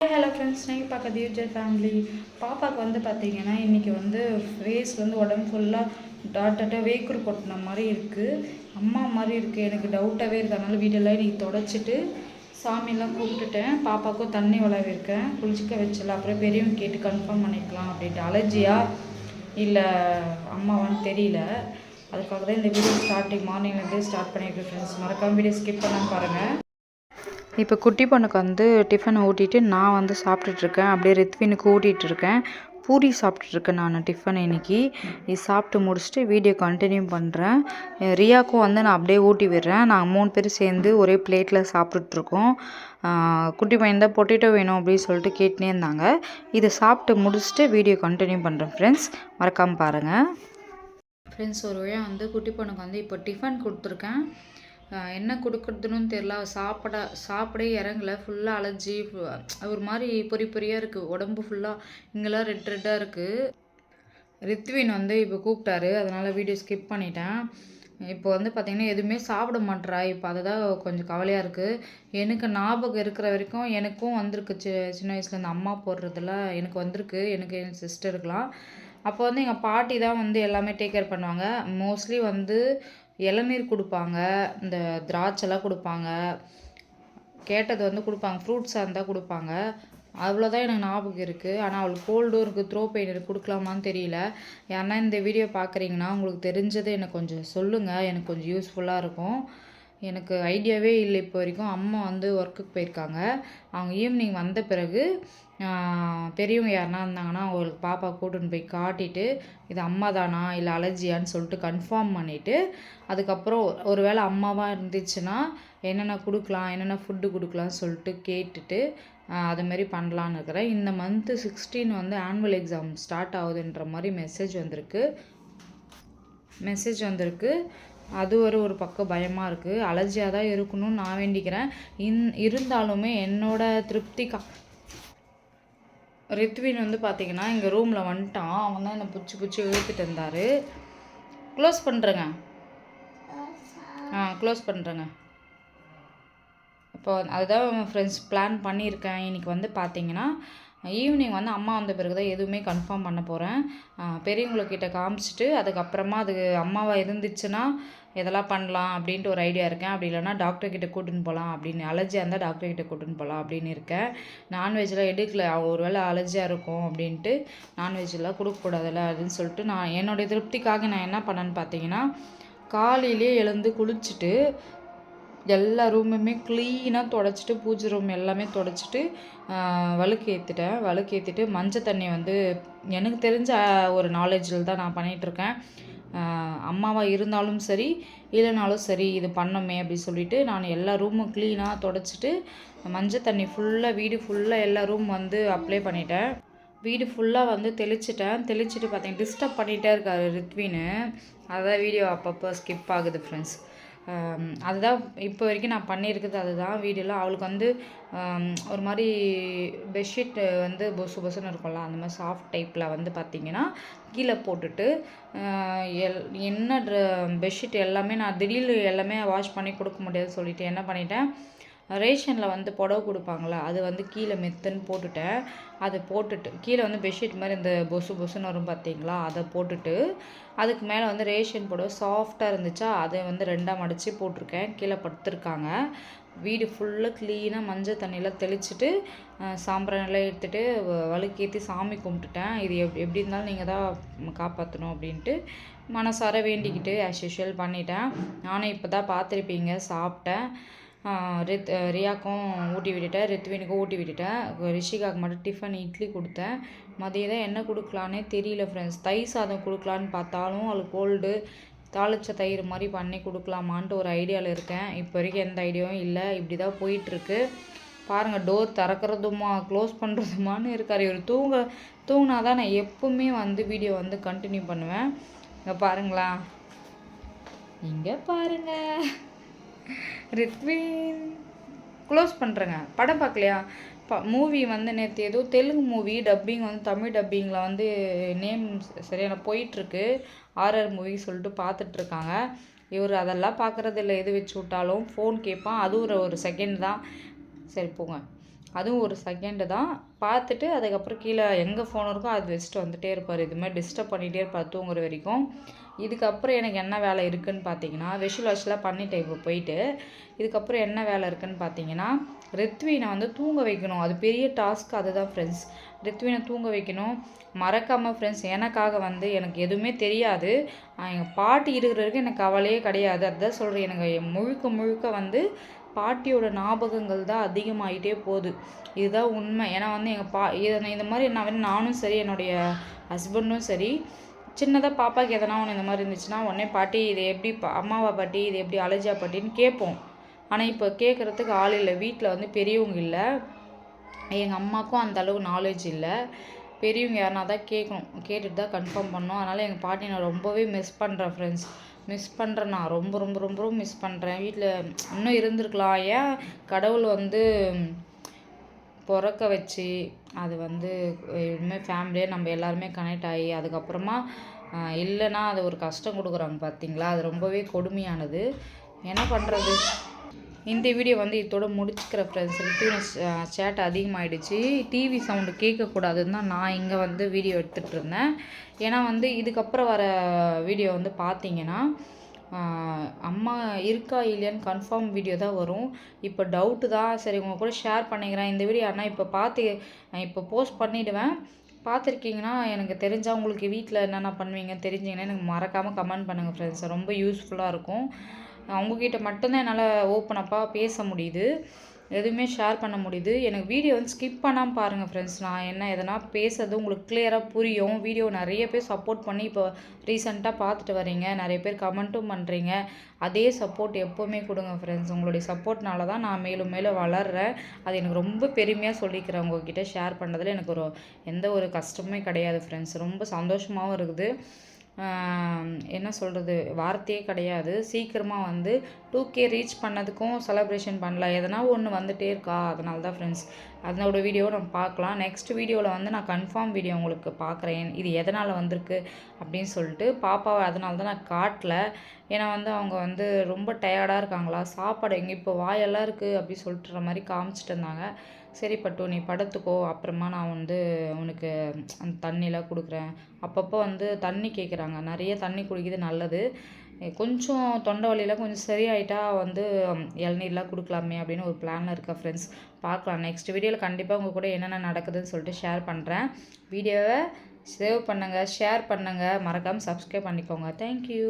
Hello friends நீங்கள் பார்க்க தியூஜர் family பாப்பாவுக்கு வந்து பார்த்தீங்கன்னா இன்றைக்கி வந்து ஃபேஸ் வந்து உடம்பு ஃபுல்லாக டாட் டாட்டாக வேக்குரு கொட்டின மாதிரி இருக்குது அம்மா மாதிரி இருக்குது எனக்கு டவுட்டாகவே இருக்குது அதனால் வீடெல்லாம் இன்றைக்கி தொடச்சிட்டு சாமியெல்லாம் கும்பிட்டுட்டேன் பாப்பாவுக்கும் தண்ணி விளைவிருக்கேன் குளிச்சிக்க வச்சல அப்புறம் பெரியவங்க கேட்டு கன்ஃபார்ம் பண்ணிக்கலாம் அப்படின்ட்டு. அலர்ஜியா இல்லை அம்மாவான்னு தெரியல. அதுக்காக தான் இந்த வீடியோ ஸ்டார்டிங் மார்னிங்லேருந்தே ஸ்டார்ட் பண்ணியிருக்கேன் ஃப்ரெண்ட்ஸ் மறக்காம வீடியோ ஸ்கிப் பண்ணாமல் பாருங்கள் இப்போ குட்டி பொண்ணுக்கு வந்து டிஃபன் ஊட்டிட்டு நான் வந்து சாப்பிட்டுட்ருக்கேன். அப்படியே ரித்வினுக்கு ஊட்டிகிட்டு இருக்கேன் பூரி சாப்பிட்டுட்ருக்கேன் நான் டிஃபன் இன்னைக்கு. இது சாப்பிட்டு முடிச்சுட்டு வீடியோ கண்டினியூ பண்ணுறேன் ரியாக்கும் வந்து நான் அப்படியே ஊட்டி விடுறேன். நாங்கள் மூணு பேர் சேர்ந்து ஒரே பிளேட்டில் சாப்பிட்டுட்ருக்கோம். குட்டி பையன் தான் பொட்டேட்டோ வேணும் அப்படின்னு சொல்லிட்டு கேட்டுனே இருந்தாங்க. இதை சாப்பிட்டு முடிச்சுட்டு வீடியோ கண்டினியூ பண்ணுறேன் ஃப்ரெண்ட்ஸ் மறக்காமல் பாருங்கள் ஃப்ரெண்ட்ஸ் ஒரு வழியாக வந்து குட்டி பொண்ணுக்கு வந்து இப்போ டிஃபன் கொடுத்துருக்கேன். என்ன கொடுக்குறதுன்னு தெரில அவள் சாப்பிட சாப்பிடே இறங்கல. ஃபுல்லாக அலர்ஜி ஒரு மாதிரி பொறி பொறியாக இருக்குது உடம்பு ஃபுல்லாக இங்கெல்லாம் ரெட் ரெட்டாக இருக்குது ரித்வின் வந்து இப்போ கூப்பிட்டாரு. அதனால் வீடியோ ஸ்கிப் பண்ணிட்டேன். இப்போ வந்து பார்த்திங்கன்னா எதுவுமே சாப்பிட மாட்றா. இப்போ அதுதான் கொஞ்சம் கவலையாக இருக்குது எனக்கு ஞாபகம் இருக்கிற வரைக்கும் எனக்கும் வந்திருக்கு. சி சின்ன வயசில் இந்த அம்மா போடுறதுல எனக்கு வந்திருக்கு. எனக்கு என் சிஸ்டருக்குலாம் அப்போ வந்து எங்கள் பாட்டி தான் வந்து எல்லாமே டேக் கேர் பண்ணுவாங்க. மோஸ்ட்லி வந்து இளநீர் கொடுப்பாங்க இந்த திராட்சைலாம் கொடுப்பாங்க. கேட்டது வந்து கொடுப்பாங்க ஃப்ரூட்ஸாக இருந்தால் கொடுப்பாங்க. அவ்வளோதான் எனக்கு ஞாபகம் இருக்குது ஆனால் அவளுக்கு கோல்டும் இருக்குது த்ரோ பெயின் இருக்குது கொடுக்கலாமான்னு தெரியல. யாருன்னா இந்த வீடியோ பார்க்குறீங்கன்னா உங்களுக்கு தெரிஞ்சதை எனக்கு கொஞ்சம் சொல்லுங்கள் எனக்கு கொஞ்சம் யூஸ்ஃபுல்லாக இருக்கும். எனக்கு ஐடியாவே இல்லை இப்போ வரைக்கும். அம்மா வந்து ஒர்க்குக்கு போயிருக்காங்க. அவங்க ஈவினிங் வந்த பிறகு பெரியவங்க யாருனா இருந்தாங்கன்னா அவங்களுக்கு பாப்பா கூட்டின்னு போய் காட்டிட்டு இது அம்மா தானா இல்லை அலர்ஜியான்னு சொல்லிட்டு கன்ஃபார்ம் பண்ணிவிட்டு அதுக்கப்புறம் ஒரு வேளை அம்மாவாக இருந்துச்சுன்னா என்னென்ன கொடுக்கலாம் என்னென்ன ஃபுட்டு கொடுக்கலாம்னு சொல்லிட்டு கேட்டுட்டு அதுமாரி மாதிரி பண்ணலான்னு இருக்கிறேன். இந்த மந்த்து சிக்ஸ்டீன் வந்து ஆனுவல் எக்ஸாம் ஸ்டார்ட் ஆகுதுன்ற மாதிரி மெசேஜ் வந்திருக்கு. மெசேஜ் வந்திருக்கு. அது ஒரு ஒரு பக்கம் பயமாக இருக்குது அலர்ஜியாக தான் இருக்கணும்னு நான் வேண்டிக்கிறேன். இன் இருந்தாலுமே என்னோட திருப்திக்கா ரித்வின் வந்து பார்த்தீங்கன்னா எங்கள் ரூமில் வந்துட்டான். அவன் தான் என்னை பிடிச்சி பிடிச்சி இழுத்துட்டு இருந்தார். க்ளோஸ் பண்ணுறேங்க ஆ க்ளோஸ் பண்ணுறேங்க இப்போ அதுதான் ஃப்ரெண்ட்ஸ் பிளான் பண்ணியிருக்கேன். இன்னைக்கு வந்து பார்த்தீங்கன்னா ஈவினிங் வந்து அம்மா வந்த பிறகு தான் எதுவுமே கன்ஃபார்ம் பண்ண போகிறேன் பெரியவங்கக்கிட்ட காமிச்சிட்டு அதுக்கப்புறமா அது அம்மாவாக இருந்துச்சுன்னா எதெல்லாம் பண்ணலாம் அப்படின்ட்டு ஒரு ஐடியா இருக்கேன். அப்படி இல்லைன்னா டாக்டர் கிட்ட கூட்டின்னு போகலாம் அப்படின்னு அலர்ஜியாக இருந்தால் டாக்டர் கிட்ட கூட்டின்னு போகலாம் அப்படின்னு இருக்கேன். நான்வெஜ்லாம் எடுக்கல. ஒருவேளை அலர்ஜியாக இருக்கும் அப்படின்ட்டு நான்வெஜ்லாம் கொடுக்கக்கூடாதுல்ல அப்படின்னு சொல்லிட்டு நான் என்னுடைய திருப்திக்காக நான் என்ன பண்ணேன்னு பார்த்தீங்கன்னா காலையிலே எழுந்து குளிச்சுட்டு எல்லா ரூமுமே க்ளீனாக தொடச்சிட்டு பூஜை ரூம் எல்லாமே தொடச்சிட்டு வழுக்கு ஏற்றிட்டேன் வழுக்கு ஏற்றிட்டு மஞ்சள் தண்ணி வந்து எனக்கு தெரிஞ்ச ஒரு நாலேஜில் தான் நான் பண்ணிகிட்ருக்கேன் அம்மாவாக இருந்தாலும் சரி இல்லைனாலும் சரி இது பண்ணோமே அப்படி சொல்லிட்டு நான் எல்லா ரூமும் க்ளீனாக தொடச்சிட்டு மஞ்சள் தண்ணி ஃபுல்லாக வீடு ஃபுல்லாக எல்லா ரூம் வந்து அப்ளை பண்ணிட்டேன். வீடு ஃபுல்லாக வந்து தெளிச்சிட்டேன். தெளிச்சிட்டு பார்த்தீங்கன்னா டிஸ்டர்ப் பண்ணிகிட்டே இருக்காரு ரித்வின்னு. அதான் வீடியோ அப்பப்போ ஸ்கிப் ஆகுது ஃப்ரெண்ட்ஸ் அதுதான் இப்போ வரைக்கும் நான் பண்ணியிருக்குது அதுதான். வீடியோவில் அவளுக்கு வந்து ஒரு மாதிரி பெட்ஷீட் வந்து பொசு பொசுன்னு இருக்கும்ல அந்த மாதிரி சாஃப்ட் டைப்பில் வந்து பார்த்திங்கன்னா கீழே போட்டுட்டு எல் என்ன ட்ர பெட்ஷீட் எல்லாமே நான் திடீர்னு எல்லாமே வாஷ் பண்ணி கொடுக்க முடியாதுன்னு சொல்லிவிட்டு என்ன பண்ணிட்டேன் ரேஷனில் வந்து புடவை கொடுப்பாங்களா? அது வந்து கீழே மெத்துன்னு போட்டுட்டேன். அதை போட்டுட்டு கீழே வந்து பெட்ஷீட் மாதிரி இந்த பொசு பொசுன்னு வரும் பார்த்தீங்களா அதை போட்டுட்டு அதுக்கு மேலே வந்து ரேஷன் புடவை சாஃப்டாக இருந்துச்சா அதை வந்து ரெண்டாக மடித்து போட்டிருக்கேன். கீழே படுத்துருக்காங்க. வீடு ஃபுல்லாக க்ளீனாக மஞ்சள் தண்ணியெல்லாம் தெளிச்சுட்டு சாம்பிராணிலாம் எடுத்துகிட்டு வழுக்கேற்றி சாமி கும்பிட்டுட்டேன். இது எப் எப்படி இருந்தாலும் நீங்கள் தான் காப்பாற்றணும் அப்படின்ட்டு மனசார வேண்டிக்கிட்டு ஆஸ் யூஷுவல் பண்ணிட்டேன். நானும் இப்போ தான் பார்த்துருப்பீங்க சாப்பிட்டேன். ரித் ரியாக்கும் ஊட்டி விட்டுட்டேன் ரித்வினுக்கும் ஊட்டி விட்டுட்டேன். ரிஷிகாவுக்கு மட்டும் டிஃபன் இட்லி கொடுத்தேன். மதியம் தான் என்ன கொடுக்கலான்னே தெரியல ஃப்ரெண்ட்ஸ் தயிர் சாதம் கொடுக்கலான்னு பார்த்தாலும் அது கோல்டு தாளிச்ச தயிர் மாதிரி பண்ணி கொடுக்கலாமான்ட்டு ஒரு ஐடியாவில் இருக்கேன். இப்போ வரைக்கும் எந்த ஐடியாவும் இல்லை. இப்படி தான் போயிட்டுருக்கு. பாருங்கள் டோர் திறக்கிறதுமா க்ளோஸ் பண்ணுறதுமான்னு இருக்கார். இவர் தூங்க தூங்கினா தான் நான் எப்போவுமே வந்து வீடியோ வந்து கண்டினியூ பண்ணுவேன். இங்கே பாருங்களா இங்கே பாருங்கள் ரித்வின் க்ளோஸ் பண்ணுறேங்க படம் பார்க்கலையா? ப மூவி வந்து நேற்று ஏதோ தெலுங்கு மூவி டப்பிங் வந்து தமிழ் டப்பிங்கில் வந்து நேம் சரியான போயிட்டுருக்கு. ஆர்ஆர் மூவி சொல்லிட்டு பார்த்துட்ருக்காங்க இவர் அதெல்லாம் பார்க்குறது இல்லை எது வச்சு விட்டாலும் ஃபோன் கேட்பான். அதுவும் ஒரு ஒரு செகண்ட் தான். சரி போங்க. அதுவும் ஒரு செகண்டு தான். பார்த்துட்டு அதுக்கப்புறம் கீழே எங்கே ஃபோன் இருக்கோ அது வச்சுட்டு வந்துட்டே இருப்பார். இதுமாதிரி டிஸ்டர்ப் பண்ணிகிட்டே இருப்பார் தூங்குற வரைக்கும். இதுக்கப்புறம் எனக்கு என்ன வேலை இருக்குதுன்னு பார்த்தீங்கன்னா விஷுவல் வாஷ்லாம் பண்ணிட்டேன் இப்போ போயிட்டு. இதுக்கப்புறம் என்ன வேலை இருக்குதுன்னு பார்த்தீங்கன்னா ரித்வினை வந்து தூங்க வைக்கணும். அது பெரிய டாஸ்க் அதுதான் ஃப்ரெண்ட்ஸ் ரித்வினை தூங்க வைக்கணும். மறக்காமல் ஃப்ரெண்ட்ஸ் எனக்காக வந்து எனக்கு எதுவுமே தெரியாது. எங்கள் பாட்டி இருக்கிற வரைக்கும் எனக்கு கவலையே கிடையாது. அதுதான் சொல்கிறேன் எனக்கு முழுக்க முழுக்க வந்து பாட்டியோட ஞாபகங்கள் தான் அதிகமாகிட்டே போகுது. இதுதான் உண்மை. ஏன்னா வந்து எங்கள் பா இதை இந்த மாதிரி நான் வந்து நானும் சரி என்னுடைய ஹஸ்பண்டும் சரி சின்னதாக பாப்பாவுக்கு எதனா ஒன்று இந்த மாதிரி இருந்துச்சுன்னா உடனே பாட்டி இது எப்படி அம்மாவா பாட்டி? இது எப்படி அலர்ஜியா பாட்டின்னு கேட்போம். ஆனால் இப்போ கேட்குறதுக்கு ஆள் இல்லை. வீட்டில் வந்து பெரியவங்க இல்லை. எங்கள் அம்மாவுக்கும் அந்த அளவு நாலேஜ் இல்லை. பெரியவங்க யாருனா தான் கேட்கணும் கேட்டுட்டு தான் கன்ஃபார்ம் பண்ணோம் அதனால் எங்கள் பாட்டி நான் ரொம்பவே மிஸ் பண்ணுறேன் ஃப்ரெண்ட்ஸ் மிஸ் பண்ணுறேன் நான். ரொம்ப ரொம்ப ரொம்ப ரொம்ப மிஸ் பண்ணுறேன் வீட்டில் இன்னும் இருந்திருக்கலாம். ஏன்? கடவுள் வந்து பிறக்க வச்சு அது வந்து இனிமேல் ஃபேமிலியாக நம்ம எல்லாருமே கனெக்ட் ஆகி அதுக்கப்புறமா இல்லைன்னா அது ஒரு கஷ்டம் கொடுக்குறாங்க பார்த்தீங்களா அது ரொம்பவே கொடுமையானது. என்ன பண்ணுறது இந்த வீடியோ வந்து இதோட முடிச்சுக்கிற ஃப்ரெண்ட்ஸ் சேட் அதிகமாகிடுச்சு டிவி சவுண்டு கேட்கக்கூடாதுன்னு தான் நான் இங்கே வந்து வீடியோ எடுத்துகிட்டு இருந்தேன். ஏன்னா வந்து இதுக்கப்புறம் வர வீடியோ வந்து பார்த்தீங்கன்னா அம்மா இருக்கா இல்லையான்னு கன்ஃபார்ம் வீடியோ தான் வரும். இப்போ டவுட்டு தான். சரி உங்கள் கூட ஷேர் பண்ணிக்கிறேன். இந்த வீடியோ ஆனால் இப்போ பார்த்து இப்போ போஸ்ட் பண்ணிவிடுவேன் பார்த்துருக்கீங்கன்னா எனக்கு தெரிஞ்சால் உங்களுக்கு வீட்டில் என்னென்ன பண்ணுவீங்க தெரிஞ்சிங்கன்னா எனக்கு மறக்காமல் கமெண்ட் பண்ணுங்கள் ஃப்ரெண்ட்ஸ் ரொம்ப யூஸ்ஃபுல்லாக இருக்கும். அவங்கக்கிட்ட மட்டும்தான் என்னால் ஓப்பன் அப்பாக பேச முடியுது. எதுவுமே ஷேர் பண்ண முடியுது. எனக்கு வீடியோ வந்து ஸ்கிப் பண்ணாமல் பாருங்கள் ஃப்ரெண்ட்ஸ் நான் என்ன எதனா பேசுறது உங்களுக்கு கிளியராக புரியும். வீடியோ நிறைய பேர் சப்போர்ட் பண்ணி இப்போ ரீசெண்டாக பார்த்துட்டு வரீங்க நிறைய பேர் கமெண்ட்டும் பண்ணுறீங்க அதே சப்போர்ட் எப்போவுமே கொடுங்க ஃப்ரெண்ட்ஸ் உங்களுடைய சப்போர்ட்னால தான் நான் மேலும் மேலும் வளர்கிறேன் அது எனக்கு ரொம்ப பெருமையாக சொல்லிக்கிறேன் உங்ககிட்ட. ஷேர் பண்ணதில் எனக்கு ஒரு எந்த ஒரு கஷ்டமே கிடையாது ஃப்ரெண்ட்ஸ் ரொம்ப சந்தோஷமாகவும் இருக்குது. என்ன சொல்கிறது வார்த்தையே கிடையாது. சீக்கிரமாக வந்து டூ கே ரீச் பண்ணதுக்கும் செலப்ரேஷன் பண்ணல. எதனா ஒன்று வந்துகிட்டே இருக்கா? அதனால தான் ஃப்ரெண்ட்ஸ் அதனோட வீடியோ நம்ம பார்க்கலாம். நெக்ஸ்ட் வீடியோவில் வந்து நான் கன்ஃபார்ம் வீடியோ உங்களுக்கு பார்க்குறேன். இது எதனால் வந்திருக்கு அப்படின்னு சொல்லிட்டு பாப்பாவை அதனால தான் நான் காட்டல. ஏன்னா வந்து அவங்க வந்து ரொம்ப டயர்டாக இருக்காங்களா? சாப்பாடு எங்கே இப்போ வாயெல்லாம் இருக்குது அப்படி சொல்லிட்டுற மாதிரி காமிச்சிட்டு இருந்தாங்க. சரி பட்டு நீ படுத்துக்கோ. அப்புறமா நான் வந்து உனக்கு அந்த தண்ணிலாம் கொடுக்குறேன். அப்பப்போ வந்து தண்ணி கேட்குறாங்க நிறைய தண்ணி குடிக்கிறது நல்லது. கொஞ்சம் தொண்டை வலியெல்லாம் கொஞ்சம் சரியாயிட்டா வந்து இளநீர்லாம் கொடுக்கலாமே அப்படின்னு ஒரு பிளானில் இருக்கா ஃப்ரெண்ட்ஸ் பார்க்கலாம். நெக்ஸ்ட் வீடியோவில் கண்டிப்பாக உங்கள் கூட என்னென்ன நடக்குதுன்னு சொல்லிட்டு ஷேர் பண்ணுறேன் வீடியோவை சேவ் பண்ணுங்கள் ஷேர் பண்ணுங்கள் மறக்காமல் சப்ஸ்கிரைப் பண்ணிக்கோங்க. தேங்க்யூ